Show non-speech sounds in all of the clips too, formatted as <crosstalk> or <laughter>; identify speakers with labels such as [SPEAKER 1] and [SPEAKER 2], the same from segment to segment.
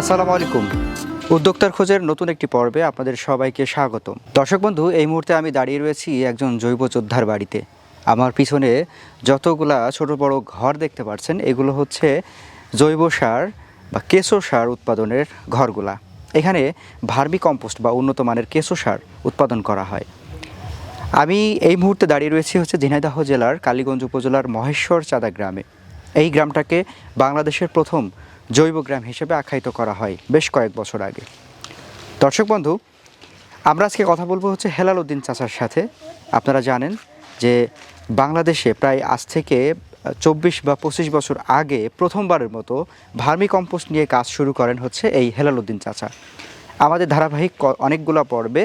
[SPEAKER 1] আসসালামু আলাইকুম। উদ্যোক্তার খোঁজের নতুন একটি পর্বে আপনাদের সবাইকে স্বাগতম। দর্শক বন্ধু, এই মুহূর্তে আমি দাঁড়িয়ে রয়েছি একজন জৈব যোদ্ধার বাড়িতে। আমার পিছনে যতগুলা ছোট বড় ঘর দেখতে পাচ্ছেন, এগুলো হচ্ছে জৈব সার বা কেঁচো সার উৎপাদনের ঘরগুলা। এখানে ভার্মি কম্পোস্ট বা উন্নত মানের কেঁচো সার উৎপাদন করা হয়। আমি এই মুহূর্তে দাঁড়িয়ে রয়েছি হচ্ছে ঝিনাইদহ জেলার কালীগঞ্জ উপজেলার মহেশ্বর চাঁদা গ্রামে। এই গ্রামটাকে বাংলাদেশের প্রথম জৈব গ্রাম হিসেবে আখ্যায়িত করা হয় বেশ কয়েক বছর আগে। দর্শক বন্ধু, আমরা আজকে কথা বলব হচ্ছে হেলাল উদ্দিন চাচার সাথে। আপনারা জানেন যে বাংলাদেশে প্রায় আজ থেকে চব্বিশ বা পঁচিশ বছর আগে প্রথমবারের মতো ভার্মি কম্পোস্ট নিয়ে কাজ শুরু করেন হচ্ছে এই হেলাল উদ্দিন চাচা। আমাদের ধারাবাহিক অনেকগুলো পর্বে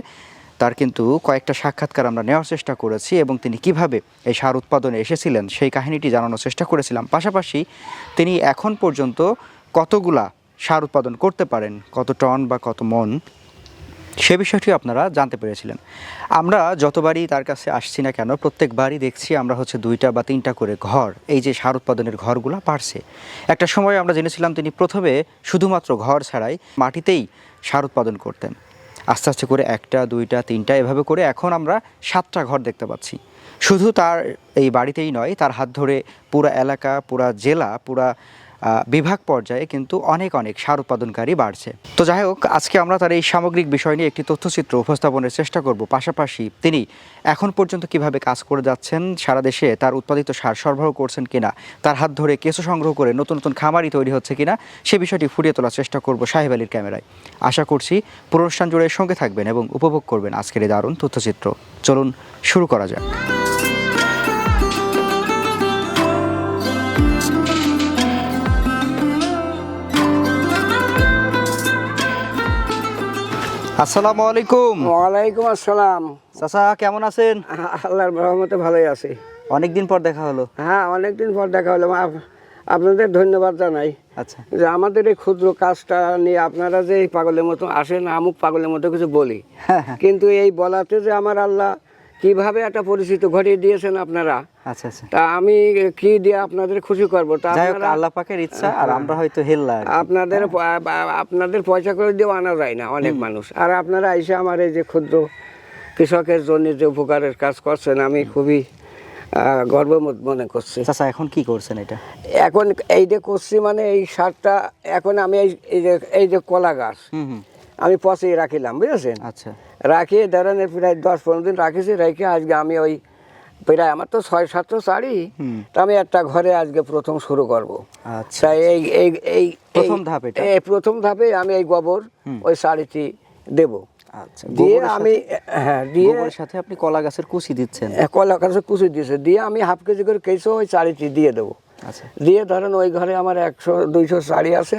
[SPEAKER 1] তার কিন্তু কয়েকটা সাক্ষাৎকার আমরা নেওয়ার চেষ্টা করেছি এবং তিনি কীভাবে এই সার উৎপাদনে এসেছিলেন সেই কাহিনীটি জানানোর চেষ্টা করেছিলাম। পাশাপাশি তিনি এখন পর্যন্ত কতগুলা সার উৎপাদন করতে পারেন, কত টন বা কত মন? সে বিষয়টি আপনারা জানতে পেরেছিলেন। আমরা যতবারই তার কাছে আসছি না কেন, প্রত্যেকবারই দেখছি আমরা হচ্ছে দুইটা বা তিনটা করে ঘর, এই যে সার উৎপাদনের ঘরগুলো পারছে একটা সময় আমরা জেনেছিলাম তিনি প্রথমে শুধুমাত্র ঘর ছাড়াই মাটিতেই সার উৎপাদন করতেন। আস্তে আস্তে করে একটা, দুইটা, তিনটা, এভাবে করে এখন আমরা সাতটা ঘর দেখতে পাচ্ছি। শুধু তার এই বাড়িতেই নয়, তার হাত ধরে পুরা এলাকা, পুরা জেলা, পুরা বিভাগ পর্যায়ে কিন্তু অনেক অনেক সার উৎপাদনকারী বাড়ছে। তো যাই হোক আজকে আমরা তার এই সামগ্রিক বিষয় নিয়ে একটি তথ্যচিত্র উপস্থাপনের চেষ্টা করব। পাশাপাশি তিনি এখন পর্যন্ত কীভাবে কাজ করে যাচ্ছেন, সারা দেশে তার উৎপাদিত সার সরবরাহ করছেন কিনা, তার হাত ধরে কেঁচো সংগ্রহ করে নতুন নতুন খামারি তৈরি হচ্ছে কিনা, সে বিষয়টি ফুটিয়ে তোলার চেষ্টা করব সাহেব আলীর ক্যামেরায়। আশা করছি পুরো জুড়ে সঙ্গে থাকবেন এবং উপভোগ করবেন আজকের এই দারুণ তথ্যচিত্র। চলুন, শুরু করা যাক। আসসালামু আলাইকুম।
[SPEAKER 2] ওয়ালাইকুম আসসালাম।
[SPEAKER 1] চাচা কেমন আছেন?
[SPEAKER 2] আল্লাহর রহমতে ভালোই আছি।
[SPEAKER 1] অনেকদিন পর দেখা হলো।
[SPEAKER 2] হ্যাঁ অনেকদিন পর দেখা হলো। আপ- আপনাদের ধন্যবাদ জানাই।
[SPEAKER 1] আচ্ছা।
[SPEAKER 2] যে আমাদের এই ক্ষুদ্র কাজটা নিয়ে আপনারা যে এই পাগলের মতো আসেন আমুক পাগলের মতো কিছু বলি।
[SPEAKER 1] হ্যাঁ হ্যাঁ।
[SPEAKER 2] কিন্তু এই বলাতে যে আমার আল্লাহ কীভাবে একটা পরিচিত ঘটিয়ে দিয়েছেন আপনারা?
[SPEAKER 1] আচ্ছা আচ্ছা।
[SPEAKER 2] তা আমি কি দিয়ে আপনাদের খুশি করব? তা আপনারা
[SPEAKER 1] আল্লাহ পাকের ইচ্ছা আর আমরা হয়তো হেললা
[SPEAKER 2] আপনাদের আপনাদের পয়সা করে দিয়েও আনা যায় না অনেক মানুষ। আর আপনারা এসে আমার এই যে ক্ষুদ্র কৃষকের জন্য যে উপকারের কাজ করছেন আমি খুবই গর্ব মনে করছি।
[SPEAKER 1] আচ্ছা এখন কি করছেন এটা?
[SPEAKER 2] এখন এই যে করছি মানে এই সারটা এখন আমি এই এই যে এই যে কলা গাছ।
[SPEAKER 1] হুম হুম।
[SPEAKER 2] আমি পচিয়ে রাখিলাম বুঝেছেন?
[SPEAKER 1] আচ্ছা।
[SPEAKER 2] রাখিয়ে ধরেন প্রায় দশ পনেরো দিন রাখিছি রেখে আজকে আমি ওই প্রায় আমার তো ছয় সাতশো শাড়ি। তা আমি একটা ঘরে আজকে প্রথম শুরু করব।
[SPEAKER 1] আচ্ছা
[SPEAKER 2] এই এই এই
[SPEAKER 1] প্রথম ধাপ?
[SPEAKER 2] এই প্রথম ধাপে আমি এই গোবর ওই শাড়িটি দেব।
[SPEAKER 1] আচ্ছা
[SPEAKER 2] দিয়ে আমি হ্যাঁ দিয়ে
[SPEAKER 1] সাথে আপনি কলা গাছের কুচি দিচ্ছেন?
[SPEAKER 2] কলা গাছের কুচি দিয়েছে। দিয়ে আমি হাফ কেজি করে কেসো ওই শাড়িটি দিয়ে দেবো।
[SPEAKER 1] আচ্ছা
[SPEAKER 2] দিয়ে ধরেন ওই ঘরে আমার একশো দুইশো শাড়ি আছে।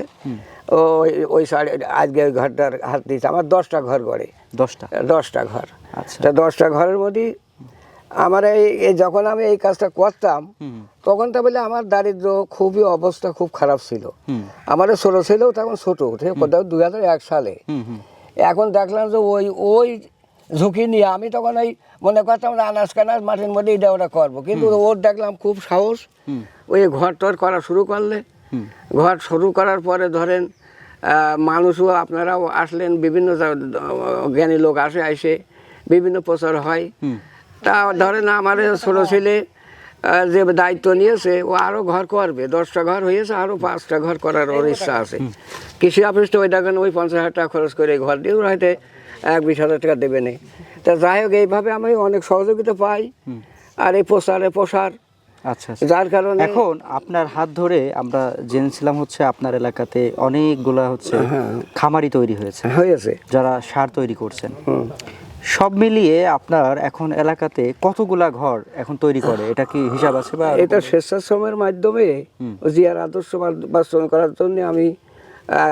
[SPEAKER 2] ওই ওই শাড়ি আজকে ওই ঘরটার হাত দিয়েছে। আমার দশটা ঘর গড়ে।
[SPEAKER 1] দশটা?
[SPEAKER 2] দশটা ঘর।
[SPEAKER 1] আচ্ছা।
[SPEAKER 2] দশটা ঘরের মধ্যে আমার এই যখন আমি এই কাজটা করতাম তখন তো বলে আমার দারিদ্র খুবই অবস্থা খুব খারাপ ছিল। আমার ছোটো ছেলেও তখন ছোটো কোথাও হাজার এক সালে। এখন দেখলাম যে ওই ওই ঝুঁকি নিয়ে আমি তখন ওই মনে করতাম না আনাজ কানাজ মাঠের মধ্যে এটা ওটা করব। কিন্তু ওর দেখলাম খুব সাহস। ওই ঘর টর করা শুরু করলে। ঘর শুরু করার পরে ধরেন মানুষও আপনারাও আসলেন বিভিন্ন জ্ঞানী লোক আসে আসে বিভিন্ন প্রচার হয়। তা ধরেন আমার ছোটো ছেলে যে দায়িত্ব নিয়েছে ও আরও ঘর করবে। দশটা ঘর হয়েছে আরও পাঁচটা ঘর করার ওর ইচ্ছা আছে। কৃষি অফিসটা ওই দেখেন ওই পঞ্চাশ হাজার টাকা খরচ করে ঘর দিয়ে ওরা হয়তো এক বিশ হাজার টাকা দেবে নেই তা যাই হোক এইভাবে আমি অনেক সহযোগিতা পাই। আর এই প্রসারে প্রসার।
[SPEAKER 1] আচ্ছা আচ্ছা।
[SPEAKER 2] যার কারণে
[SPEAKER 1] এখন আপনার হাত ধরে আমরা জেনেছিলাম হচ্ছে আপনার এলাকাতে অনেকগুলা হচ্ছে
[SPEAKER 2] হ্যাঁ।
[SPEAKER 1] খামারি তৈরি হয়েছে।
[SPEAKER 2] হয়েছে।
[SPEAKER 1] যারা সার তৈরি করছেন। সব মিলিয়ে আপনার এখন এলাকাতে কতগুলা ঘর এখন তৈরি করে? এটা কি হিসাব আছে বা
[SPEAKER 2] এটা স্বেচ্ছাশ্রমের মাধ্যমে। জিয়ার আদর্শ বাস্তবায়ন করার জন্য আমি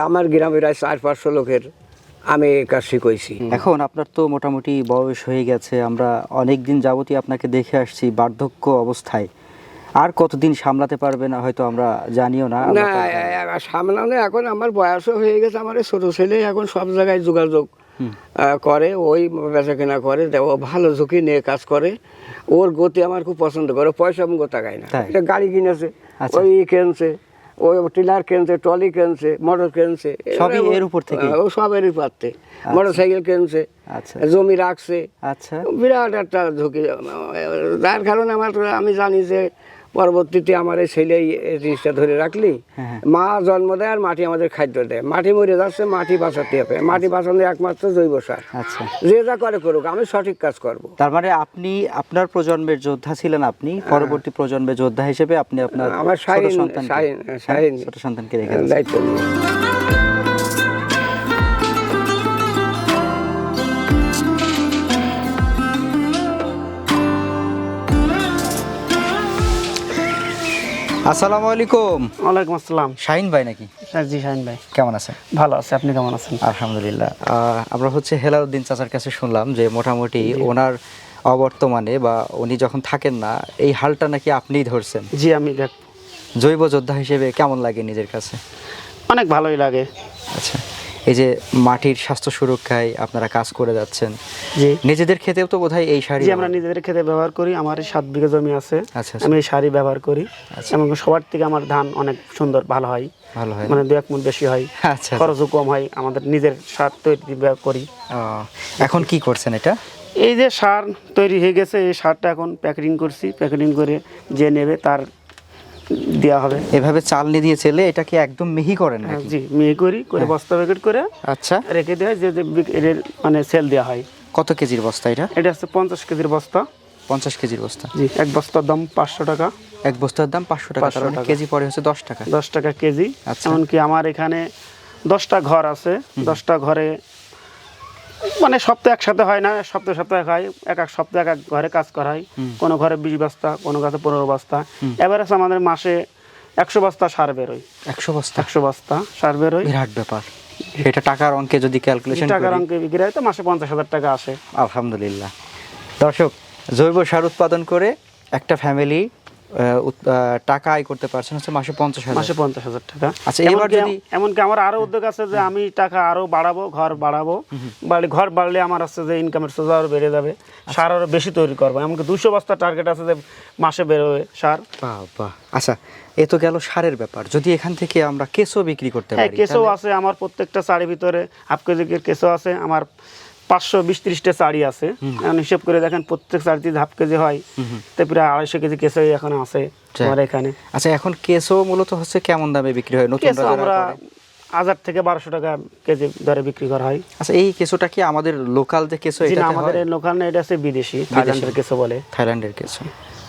[SPEAKER 2] আমার গ্রামের প্রায় চার পাঁচশো লোকের আমি কাজ শিখাইছি
[SPEAKER 1] এখন আপনার তো মোটামুটি বয়স হয়ে গেছে আমরা অনেক দিন যাবতই আপনাকে দেখে আসছি বার্ধক্য অবস্থায়। আর কতদিন সামলাতে পারবে না হয়তো আমরা জানিও না
[SPEAKER 2] না সামলানো এখন আমার বয়সও হয়ে গেছে আমার ছোটো ছেলে এখন সব জায়গায় যোগাযোগ করে ওই বেচা কেনা করে ও ভালো ঝুঁকি নিয়ে কাজ করে। ওর গতি আমার খুব পছন্দ করে পয়সা মুখ তাকায় না। এটা গাড়ি কিনেছে
[SPEAKER 1] আচ্ছা।
[SPEAKER 2] ওই কিনছে ওই টিলার কিনছে ট্রলি কিনছে মোটর কিনছে।
[SPEAKER 1] সবই এর উপর থেকেই?
[SPEAKER 2] ও সবের উপরতে মোটর সাইকেল কিনছে
[SPEAKER 1] আচ্ছা।
[SPEAKER 2] জমি রাখছে।
[SPEAKER 1] আচ্ছা।
[SPEAKER 2] বিরাট একটা ঝুঁকি। যার কারণে আমার আমি জানি যে পরবর্তীতে আমার এই ছেলে এই জিনিসটা ধরে রাখলি
[SPEAKER 1] হ্যাঁ, হ্যাঁ।
[SPEAKER 2] মা জন্ম দেয় আর মাটি আমাদের খাদ্য দেয়। মাটি মরে যাচ্ছে মাটি বাঁচাতে হবে। মাটি বাঁচানো একমাত্র জৈব সার।
[SPEAKER 1] আচ্ছা।
[SPEAKER 2] যে যা করে করুক আমি সঠিক কাজ করব।
[SPEAKER 1] তার মানে আপনি আপনার প্রজন্মের যোদ্ধা ছিলেন আপনি পরবর্তী প্রজন্মের যোদ্ধা হিসেবে আপনি আপনার
[SPEAKER 2] আমার
[SPEAKER 1] সন্তান
[SPEAKER 2] শাহিন
[SPEAKER 1] সন্তানকে-
[SPEAKER 2] শাহিন
[SPEAKER 1] হ্যাঁ, ছোট সন্তানকে রেখে
[SPEAKER 2] দায়িত্ব
[SPEAKER 1] আসসালামু আলাইকুম।
[SPEAKER 3] ওয়ালাইকুম আসসালাম।
[SPEAKER 1] শাহিন ভাই নাকি?
[SPEAKER 3] হ্যাঁ, জি শাহিন ভাই।
[SPEAKER 1] কেমন আছেন?
[SPEAKER 3] ভালো আছে আপনি কেমন আছেন?
[SPEAKER 1] আলহামদুলিল্লাহ। আমরা হচ্ছে হেলালুদ্দিন চাচার কাছে শুনলাম যে মোটামুটি ওনার অবর্তমানে বা উনি যখন থাকেন না এই হালটা নাকি আপনিই ধরছেন?
[SPEAKER 3] জি আমি
[SPEAKER 1] জৈব যোদ্ধা হিসেবে কেমন লাগে নিজের কাছে?
[SPEAKER 3] অনেক ভালোই লাগে।
[SPEAKER 1] আচ্ছা। এই যে মাটির স্বাস্থ্য সুরক্ষায় আপনারা কাজ করে যাচ্ছেন।
[SPEAKER 3] জি।
[SPEAKER 1] নিজেদের খেতেও তো বোধহয় এই শাড়ি
[SPEAKER 3] জি আমরা নিজেদের খেতে ব্যবহার করি আমার সাত বিঘা জমি আছে
[SPEAKER 1] আচ্ছা, আচ্ছা।
[SPEAKER 3] আমি এই শাড়ি ব্যবহার করি
[SPEAKER 1] আচ্ছা।
[SPEAKER 3] এবং সবার থেকে আমার ধান অনেক সুন্দর ভালো হয়।
[SPEAKER 1] ভালো হয়
[SPEAKER 3] মানে দু এক মুঠ বেশি হয়
[SPEAKER 1] আচ্ছা
[SPEAKER 3] খরচও কম হয় আমাদের নিজের সার তৈরি করি।
[SPEAKER 1] এখন কি করছেন এটা?
[SPEAKER 3] এই যে সার তৈরি হয়ে গেছে এই সারটা এখন প্যাকেটিং করছি প্যাকেটিং করে যে নেবে তার দেওয়া হবে।
[SPEAKER 1] এভাবে চালনি দিয়ে চেলে এটাকে একদম মিহি করেন
[SPEAKER 3] হ্যাঁ,
[SPEAKER 1] নাকি?
[SPEAKER 3] জি মিহি করি করে বস্তা প্যাকেট করে
[SPEAKER 1] আচ্ছা।
[SPEAKER 3] রেখে দেওয়া যে মানে সেল দেওয়া হয়।
[SPEAKER 1] কত কেজির বস্তা এটা?
[SPEAKER 3] এটা হচ্ছে পঞ্চাশ কেজির বস্তা।
[SPEAKER 1] পঞ্চাশ কেজির বস্তা।
[SPEAKER 3] জি এক বস্তার দাম পাঁচশো টাকা।
[SPEAKER 1] এক বস্তার দাম পাঁচশো টাকা
[SPEAKER 3] 500
[SPEAKER 1] তার মানে। কেজি পরে হচ্ছে দশ টাকা।
[SPEAKER 3] দশ টাকা কেজি।
[SPEAKER 1] আচ্ছা।
[SPEAKER 3] এমনকি আমার এখানে দশটা ঘর আছে। দশটা ঘরে মানে সপ্তাহে একসাথে হয় না সপ্তাহে সপ্তাহে হয় এক এক সপ্তাহে এক এক ঘরে কাজ করা হয়। কোনো ঘরে বিশ বস্তা কোনো ঘরে পনেরো বস্তা। এভারেজ আমাদের মাসে একশো বস্তা সার বেরোয়
[SPEAKER 1] একশো বস্তা?
[SPEAKER 3] একশো বস্তা সার বেরোয়
[SPEAKER 1] বিরাট ব্যাপার। এটা টাকার অঙ্কে যদি ক্যালকুলেশন
[SPEAKER 3] টাকার অঙ্কে বিক্রি হয় তো মাসে পঞ্চাশ হাজার টাকা আসে।
[SPEAKER 1] আলহামদুলিল্লাহ। দর্শক জৈব সার উৎপাদন করে একটা ফ্যামিলি টাকা আয় করতে পারছেন হচ্ছে মাসে পঞ্চাশ হাজার।
[SPEAKER 3] মাসে পঞ্চাশ হাজার টাকা।
[SPEAKER 1] আচ্ছা, এবার যদি-
[SPEAKER 3] এমনকি আমার আরও উদ্যোগ আছে যে আমি টাকা আরও বাড়াবো ঘর বাড়াবো। বাড়লে ঘর বাড়লে আমার আছে যে ইনকামের আরও বেড়ে যাবে সার আরও বেশি তৈরি করব। এমনকি দুশো বস্তা টার্গেট আছে যে মাসে বেরোবে সার।
[SPEAKER 1] বাহ আচ্ছা এ তো গেল সারের ব্যাপার। যদি এখান থেকে আমরা কেসও বিক্রি করতে
[SPEAKER 3] হ্যাঁ
[SPEAKER 1] পারি
[SPEAKER 3] কেসও আছে আমার প্রত্যেকটা শাড়ির ভিতরে। হাফ কেজি কেসও আছে আমার পাঁচশো বিশ ত্রিশটা শাড়ি আছে। এখন হিসেব করে দেখেন প্রত্যেক শাড়িতে হাফ কেজি হয়। তো প্রায় আড়াইশো কেজি কেসও এখন আছে আমার এখানে।
[SPEAKER 1] আচ্ছা এখন কেসও মূলত হচ্ছে কেমন দামে বিক্রি হয়? নতুন
[SPEAKER 3] আমরা হাজার থেকে বারোশো টাকা কেজি দরে বিক্রি করা হয়।
[SPEAKER 1] আচ্ছা এই কেসোটা কি আমাদের লোকাল যে কেসো এটা
[SPEAKER 3] আমাদের লোকাল না এটা আছে বিদেশি থাইল্যান্ডের কেসও বলে।
[SPEAKER 1] থাইল্যান্ডের কেসো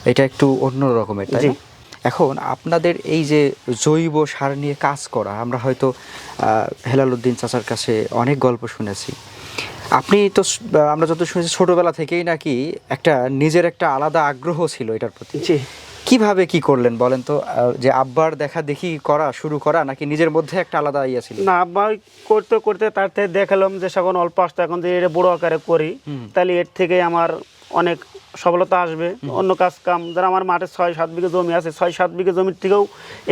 [SPEAKER 1] এটা একটু অন্য রকমের তাই। এখন আপনাদের এই যে জৈব সার নিয়ে কাজ করা আমরা হয়তো আহ, হেলালুদ্দিন চাচার কাছে অনেক গল্প শুনেছি। আপনি তো আমরা যত শুনেছি ছোটবেলা থেকেই নাকি একটা নিজের একটা আলাদা আগ্রহ ছিল এটার প্রতি।
[SPEAKER 3] জি।
[SPEAKER 1] কীভাবে কি করলেন বলেন তো? যে আব্বার দেখা দেখি করা শুরু করা নাকি নিজের মধ্যে একটা আলাদা ইয়ে ছিল?
[SPEAKER 3] না আব্বা করতে করতে তার থেকে দেখালাম যে সকল অল্প আস্তে এখন যদি এটা বড় আকারে করি তাহলে এর থেকে আমার অনেক সফলতা আসবে অন্য কাজ কাম। যারা আমার মাঠে ছয় সাত বিঘে জমি আছে ছয় সাত বিঘে জমির থেকেও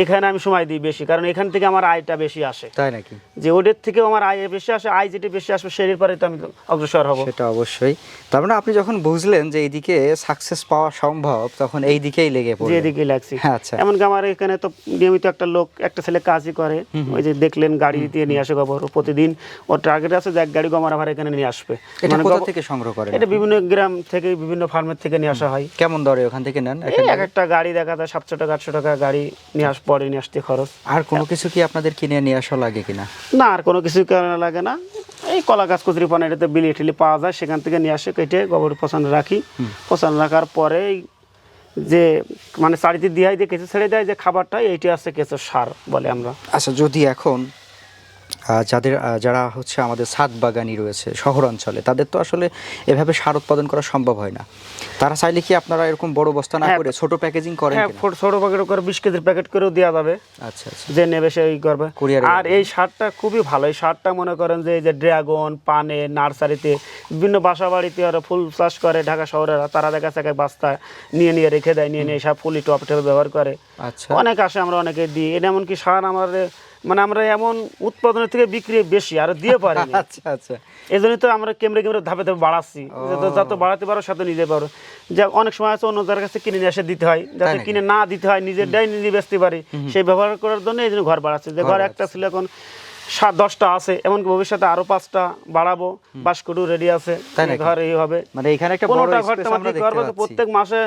[SPEAKER 3] এখানে আমি সময় দিই বেশি কারণ এখান থেকে আমার আয়টা বেশি আসে।
[SPEAKER 1] তাই নাকি?
[SPEAKER 3] যে ওদের থেকেও আমার আয় বেশি আসে আয় যেটি বেশি আসবে সেটির পরে তো আমি অগ্রসর হব।
[SPEAKER 1] সেটা অবশ্যই। তার মানে আপনি যখন বুঝলেন যে এইদিকে সাকসেস পাওয়া সম্ভব তখন এই দিকেই লেগে
[SPEAKER 3] যে
[SPEAKER 1] পড়লেন
[SPEAKER 3] এদিকে লাগছি।
[SPEAKER 1] হ্যাঁ, আচ্ছা।
[SPEAKER 3] এমনকি আমার এখানে তো নিয়মিত একটা লোক একটা ছেলে কাজই করে। ওই যে দেখলেন গাড়ি দিয়ে নিয়ে আসে গোবর প্রতিদিন ওর টার্গেট আছে যে এক গাড়ি গোবর আমার এখানে নিয়ে আসবে।
[SPEAKER 1] এটা
[SPEAKER 3] মানে
[SPEAKER 1] কোথা থেকে সংগ্রহ করে
[SPEAKER 3] এটা বিভিন্ন গ্রাম থেকে বিভিন্ন ফার্মের থেকে নিয়ে আসা হয়।
[SPEAKER 1] কেমন দরে ওখান থেকে নেন? এক
[SPEAKER 3] একটা গাড়ি দেখা যায় সাতশো টাকা আটশো টাকা গাড়ি নিয়ে আস পরে নিয়ে আসতে খরচ।
[SPEAKER 1] আর কোনো কিছু কি আপনাদের কিনে নিয়ে আসা লাগে কিনা?
[SPEAKER 3] না আর কোনো কিছু কারণে লাগে না। এই কলা গাছ কচুরি পানা এটাতে বিলি টিলি পাওয়া যায় সেখান থেকে নিয়ে আসে কেটে গোবর পছন্দ রাখি। পছন্দ রাখার পরেই যে মানে শাড়িতে দিয়ে দিয়ে কেঁচো ছেড়ে দেয় যে খাবারটা এইটি আছে কেঁচো সার বলে আমরা।
[SPEAKER 1] আচ্ছা যদি এখন যাদের যারা হচ্ছে আমাদের ছাদ বাগানি রয়েছে শহর অঞ্চলে তাদের তো আসলে এভাবে সার উৎপাদন করা সম্ভব হয় না। তারা চাইলে কি আপনারা এরকম বড় বস্তা না
[SPEAKER 3] হ্যাঁ।
[SPEAKER 1] করে ছোট প্যাকেজিং করেন
[SPEAKER 3] হ্যাঁ ছোট প্যাকেট করে বিশ কেজির প্যাকেট করেও দেওয়া যাবে।
[SPEAKER 1] আচ্ছা আচ্ছা।
[SPEAKER 3] যে নেবে সে এই করবে আর এই সারটা খুবই ভালো। এই সারটা মনে করেন যে এই যে ড্রাগন পানে নার্সারিতে বিভিন্ন বাসা বাড়িতে ওরা ফুল চাষ করে ঢাকা শহরে তারা দেখা এক বাস্তা নিয়ে নিয়ে রেখে দেয় নিয়ে নিয়ে সব ফুলি টপ টপে ব্যবহার করে।
[SPEAKER 1] আচ্ছা।
[SPEAKER 3] অনেক আসে আমরা অনেকে দিই। এটা এমনকি সার আমাদের মানে আমরা এমন উৎপাদনের থেকে বিক্রি বেশি আর দিয়ে পারি <laughs>
[SPEAKER 1] আচ্ছা আচ্ছা।
[SPEAKER 3] এই জন্যই তো আমরা কেমরে কেমরে ধাপে ধাপে বাড়াচ্ছি। যাতে যত বাড়াতে পারো সাথে নিতে পারো। যা অনেক সময় আছে অন্য যার কাছে কিনে নিয়ে এসে দিতে হয় যাতে কিনে না দিতে হয় নিজের ডাই নিজে বেচতে পারি। সেই ব্যবহার করার জন্য এই জন্য ঘর বাড়াচ্ছে। যে ঘর একটা ছিল এখন সাত দশটা আছে এমনকি ভবিষ্যতে আরও পাঁচটা বাড়াবো। বাসকটু রেডি আছে? ঘর এই হবে
[SPEAKER 1] মানে এখানে একটা বড়
[SPEAKER 3] ঘর দিতে পারব প্রত্যেক মাসে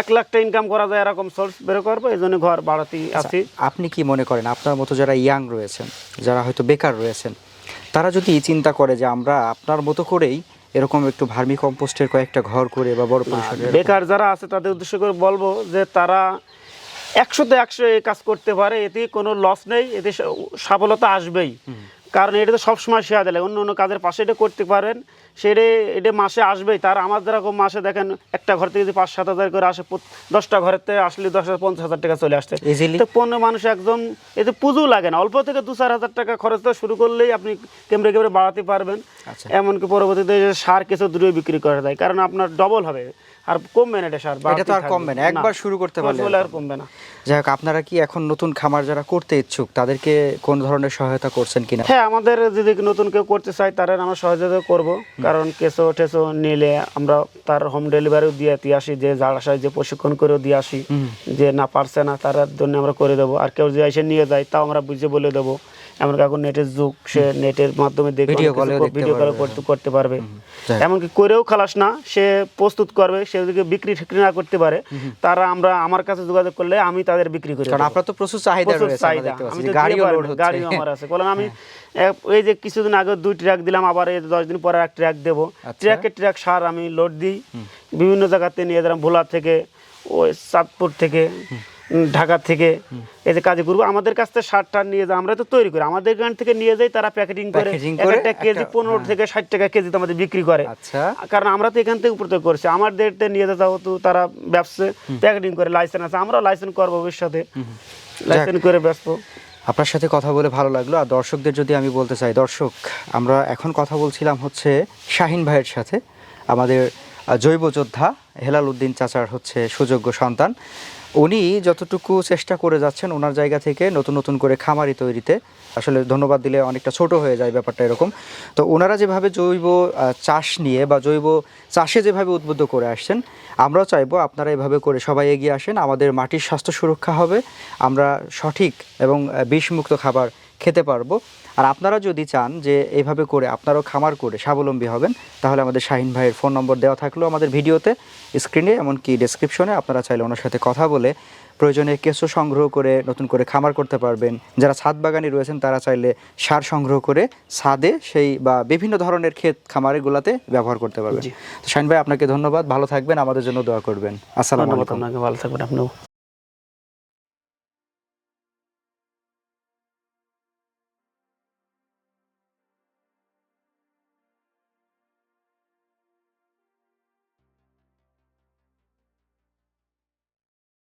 [SPEAKER 3] এক লাখ টাকা ইনকাম করা যায় এরকম সোর্স বের করব এই জন্য ঘর বাড়াতেই আছি।
[SPEAKER 1] আপনি কি মনে করেন আপনার মতো যারা ইয়াং রয়েছেন যারা হয়তো বেকার রয়েছেন তারা যদি চিন্তা করে যে আমরা আপনার মতো করেই এরকম একটু ভার্মি কম্পোস্টের কয়েকটা ঘর করে বা বড় পরিসরে
[SPEAKER 3] বেকার যারা আছে তাদের উদ্দেশ্য করে বলব যে তারা একশোতে একশো এই কাজ করতে পারে এতে কোনো লস নেই এতে সফলতা আসবেই। কারণ এটা তো সবসময় শেয়া দিলে অন্য অন্য কাজের পাশে এটা করতে পারেন সেটা এটা মাসে আসবেই। তার আমার যেরকম মাসে দেখেন একটা ঘর থেকে যদি পাঁচ সাত হাজার করে আসে দশটা ঘরের থেকে আসলে দশ হাজার পঞ্চাশ হাজার টাকা চলে আসছে? তো পনেরো মানুষ একদম এতে পুজো লাগে না। অল্প থেকে দু চার হাজার টাকা খরচ তো শুরু করলেই আপনি কেমরে কেমরে বাড়াতে পারবেন।
[SPEAKER 1] আচ্ছা।
[SPEAKER 3] এমনকি পরবর্তীতে সার কিছু দূরে বিক্রি করা যায় কারণ আপনার ডবল হবে। আর কমবে না এটা সার
[SPEAKER 1] এটা তো আর কমবে না একবার শুরু করতে পারলে
[SPEAKER 3] আর কমবে না।
[SPEAKER 1] যাই হোক আপনারা কি এখন নতুন খামার যারা করতে ইচ্ছুক তাদেরকে কোন ধরনের সহায়তা করছেন কিনা?
[SPEAKER 3] হ্যাঁ আমাদের যদি নতুন কেউ করতে চাই তারা আমরা সহযোগিতা করব। কারণ কেঁচো টেসো নিলে আমরা তার হোম ডেলিভারিও দিয়ে দিয়ে আসি যে জালাশয় যে প্রশিক্ষণ করেও দিয়ে আসি যে না পারছে না তার জন্য আমরা করে দেবো। আর কেউ যদি এসে নিয়ে যায় তাও আমরা বুঝে বলে দেবো। এমন এখন নেটের যুগ সে নেটের মাধ্যমে দেখে ভিডিও কল। করতে পারবে। এমনকি করেও খালাস না সে প্রস্তুত করবে সে যদি বিক্রি ঠিক্রি না করতে পারে। তারা আমরা আমার কাছে যোগাযোগ করলে আমি তাদের বিক্রি করি
[SPEAKER 1] কারণ আপনার তো প্রচুর চাহিদা রয়েছে
[SPEAKER 3] আমি তো
[SPEAKER 1] গাড়িও
[SPEAKER 3] গাড়িও আমার আছে। বলেন আমি এই যে কিছুদিন আগে দুই ট্রাক দিলাম আবার এই দশ দিন পরে এক ট্রাক দেবো।
[SPEAKER 1] আচ্ছা।
[SPEAKER 3] ট্রাকে ট্রাক সার আমি লোড দিই। বিভিন্ন জায়গাতে নিয়ে দিলাম ভোলা থেকে ওই চাঁদপুর থেকে। ঢাকা থেকে এই যে কাজে করব আমাদের কাছ থেকে সার টার নিয়ে যায় আমরা তো তৈরি করি। আমাদের গান থেকে নিয়ে যাই তারা প্যাকেটিং করে। একটা কেজি পনেরো থেকে ষাট টাকা কেজি তো আমাদের বিক্রি করে।
[SPEAKER 1] আচ্ছা।
[SPEAKER 3] কারণ আমরা তো এখান থেকে উপর করছি। আমাদের নিয়ে যেতে হতো তারা ব্যবসা প্যাকেটিং করে লাইসেন্স আছে। আমরাও লাইসেন্স করব ভবিষ্যতে। লাইসেন্স করে ব্যস্ত।
[SPEAKER 1] আপনার সাথে কথা বলে ভালো লাগল। আর দর্শকদের যদি আমি বলতে চাই দর্শক আমরা এখন কথা বলছিলাম হচ্ছে শাহিন ভাইয়ের সাথে। আমাদের জৈব যোদ্ধা হেলাল উদ্দিন চাচার হচ্ছে সুযোগ্য সন্তান। উনি যতটুকু চেষ্টা করে যাচ্ছেন ওনার জায়গা থেকে নতুন নতুন করে খামারি তৈরিতে, আসলে ধন্যবাদ দিলে অনেকটা ছোট হয়ে যায় ব্যাপারটা এরকম। তো ওনারা যেভাবে জৈব চাষ নিয়ে বা জৈব চাষে যেভাবে উদ্বুদ্ধ করে আসছেন, আমরাও চাইব আপনারা এভাবে করে সবাই এগিয়ে আসেন। আমাদের মাটির স্বাস্থ্য সুরক্ষা হবে। আমরা সঠিক এবং বিষমুক্ত খাবার খেতে পারব। আর আপনারা যদি চান যে এইভাবে করে আপনারাও খামার করে স্বাবলম্বী হবেন তাহলে আমাদের শাহিন ভাইয়ের ফোন নম্বর দেওয়া থাকল আমাদের ভিডিওতে স্ক্রিনে এমনকি ডেসক্রিপশনে আপনারা চাইলে ওনার সাথে কথা বলে প্রয়োজনে কেঁচো সংগ্রহ করে নতুন করে খামার করতে পারবেন। যারা ছাদ বাগানি রয়েছেন তারা চাইলে সার সংগ্রহ করে ছাদে সেই বা বিভিন্ন ধরনের ক্ষেত খামারেগুলোতে ব্যবহার করতে পারবেন। তো শাহিন ভাই আপনাকে ধন্যবাদ। ভালো থাকবেন। আমাদের জন্য দোয়া করবেন। আসসালামু আলাইকুম।
[SPEAKER 3] আপনাকে। ভালো থাকবেন আপনিও।